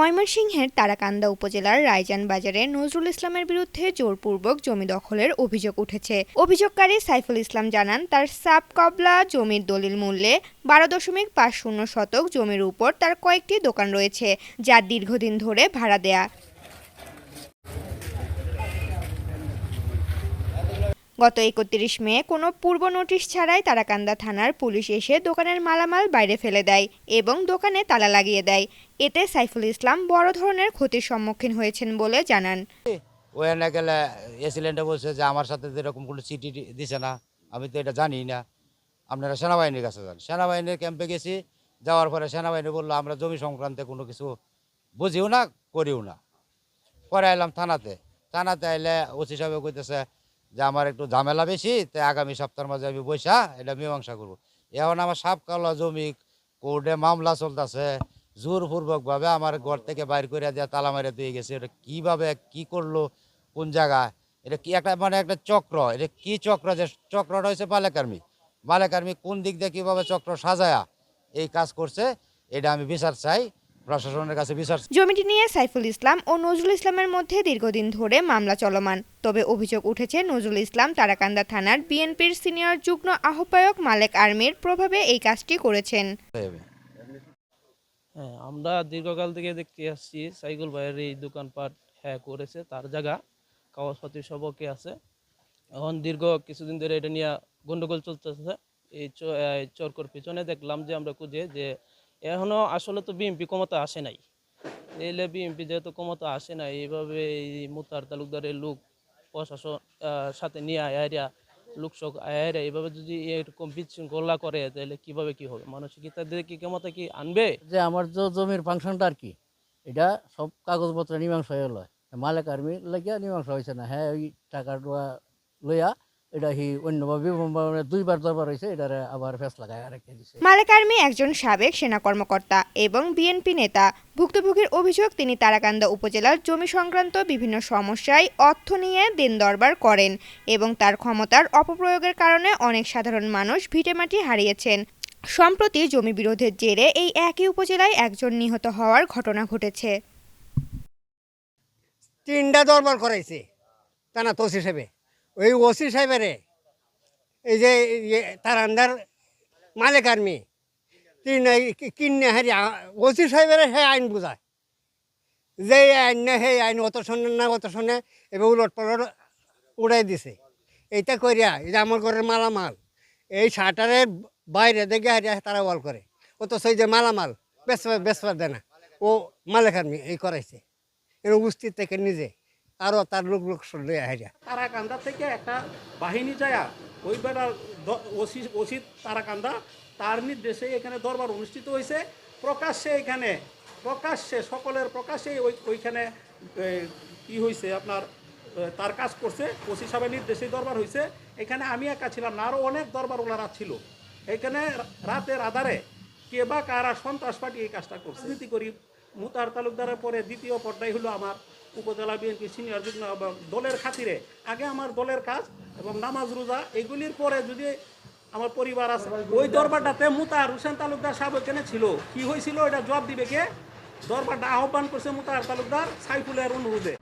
ময়মনসিংহের তারাকান্দা উপজেলার রায়জান বাজারে নজরুল ইসলামের বিরুদ্ধে জোরপূর্বক জমি দখলের অভিযোগ উঠেছে। অভিযোগকারী সাইফুল ইসলাম জানান, তার সাব কবলা জমির দলিল মূল্যে বারো দশমিক পাঁচ শূন্য শতক জমির উপর তার কয়েকটি দোকান রয়েছে, যা দীর্ঘদিন ধরে ভাড়া দেয়া। গত একত্রিশ মে কোনো পূর্ব নোটিশ ছাড়াই তারাকান্দা থানার পুলিশ এসে দোকানের মালামাল বাইরে ফেলে দেয় এবং দোকানে তালা লাগিয়ে দেয়। এতে সাইফুল ইসলাম বড় ধরনের ক্ষতির সম্মুখীন হয়েছেন বলে জানান। ওখানে গেলে এসিলেন্টে বলছে যে আমার সাথে তো এরকম কোনো চিঠি দিছে না, আমি তো এটা জানি না। আপনারা সেনাবাহিনীর কাছে যান। সেনাবাহিনীর ক্যাম্পে গেছি, যাওয়ার পরে সেনাবাহিনী বলল, আমরা জমি সংক্রান্তে কোনো কিছু বুঝিও না, করিও না। পরে এলাম থানাতে। থানাতে আইলে ওসি সাহেব কইতেছে যে আমার একটু ঝামেলা বেশি, তাই আগামী সপ্তাহের মাঝে আমি বৈশা এটা মীমাংসা করব। এখন আমার সাপ কালা জমি কোর্টে মামলা চলতেছে, জোরপূর্বকভাবে আমার ঘর থেকে বাইর করে দেওয়া তালা মারে দিয়ে গেছে। এটা কীভাবে, কি করল, কোন জায়গায়? এটা কি একটা মানে একটা চক্র, এটা কি চক্র যে, চক্রটা হয়েছে মালেকার্মি মালেকার্মি কোন দিক দিয়ে কীভাবে চক্র সাজায়া এই কাজ করছে, এটা আমি বিচার চাই। প্রশাসনের কাছে বিচার জমিটি নিয়ে সাইফুল ইসলাম ও নজরুল ইসলামের মধ্যে দীর্ঘদিন ধরে মামলা চলমান। তবে অভিযোগ উঠেছে নজরুল ইসলাম তারাকান্দা থানার বিএনপির সিনিয়র যুগ্ম আহ্বায়ক মালেক আর্মির প্রভাবে এই কাজটি করেছেন। হ্যাঁ আমরা দীর্ঘকাল থেকে দেখতে আসছি সাইকেল ভাইয়ের এই দোকানপাট হ্যাঁ করেছে তার জায়গা কাগজপাতি সব ওকে আছে। এখন দীর্ঘ কিছুদিন ধরে এটা নিয়ে গন্ডগোল চলতেছে। এই চ- এই চরকর পিছনে দেখলাম যে আমরা খুঁজে যে এখনও আসলে তো বিএমপি ক্ষমতা আসে নাই। এলে বিএমপি যেহেতু ক্ষমতা আসে নাই এইভাবে এই মুতার তালুকদারের লোক প্রশাসন সাথে নিয়ে আয়ারিয়া লোকসক আয়ারিয়া এইভাবে যদি এরকম বিশৃঙ্খলা করে, তাহলে কীভাবে কি হবে? মানসিকতা দিয়ে কি ক্ষমতা কি আনবে? যে আমার যে জমির ফাংশনটা আর কি, এটা সব কাগজপত্র মীমাংস হয়ে গেল মালিক আর্মি লাগিয়া মীমাংস হয়েছে না। হ্যাঁ ওই টাকাটা লইয়া এটা হি অন্যভাবে মানে দুইবার দরবার হয়েছে এটারে আবার ফেস লাগায় রেখে দিছে। মালেক আর্মি একজন সাবেক সেনা কর্মকর্তা এবং বিএনপি নেতা। ভুক্তভোগীর অভিযোগ তিনি তারাকান্দা উপজেলার জমি সংক্রান্ত বিভিন্ন সমস্যায় অর্থ নিয়ে দিন দরবার করেন এবং তার ক্ষমতার অপপ্রয়োগের কারণে অনেক সাধারণ মানুষ ভিটেমাটি হারিয়েছেন। সম্প্রতি জমি বিরোধের জেরে এই একই উপজেলায় একজন নিহত হওয়ার ঘটনা ঘটেছে। তিনটা দরবার করাইছে টানা তো ওসি সাহেবে ওই ওসি সাহেবের। এই যে ইয়ে তার আন্দার মালিক আর্মি। তিন কিনে হারি ওসি সাহেবের হে আইন বুঝায়। যে আইন না সেই আইন অত শোনে না, অত শোনে, এবার উলট পালট উড়াই দিছে। এইটা করিয়া এই যে আমার ঘরের মালামাল, এই শাটারের বাইরে দেখে হারিয়া তারা ওয়াল করে। অত সেই যে মালামাল বেসবার বেসবার দেয় না। ও মালিক আর্মি এই করাইছে। এর উপস্থিত থেকে নিজে। আরও তার লোক লোক লইয়া হারিয়া তারাকান্দা থেকে একটা বাহিনী যায়া, ওই দ- ওসি ওসি তারাকান্দা, তার নির্দেশে এখানে দরবার অনুষ্ঠিত হয়েছে প্রকাশ্যে এখানে, প্রকাশ্যে, সকলের প্রকাশ্যে ওই ওইখানে কি হয়েছে আপনার তার কাজ করছে। ওসি সাহেবের নির্দেশে দরবার হয়েছে এখানে আমি একা ছিলাম না আরও অনেক দরবার ওনারা ছিল। এখানে রাতের আধারে কে বা কারা সন্ত্রাস পার্টি এই কাজটা করছে। করি মুতার তালুকদারের পরে দ্বিতীয় পর্যায়ে হলো আমার উপজেলা বিএনপি সিনিয়র যুগ্ম দলের খাতিরে। আগে আমার দলের কাজ এবং নামাজ, রোজা এগুলির পরে যদি আমার পরিবার আছে, ওই দরবারটাতে মুতার হুসেন তালুকদার সাহেব এখানে ছিল। কি হয়েছিল? এটা জবাব দিবে কে? দরবারটা আহ্বান করছে মুতার তালুকদার সাইফুলের অনুরোধে।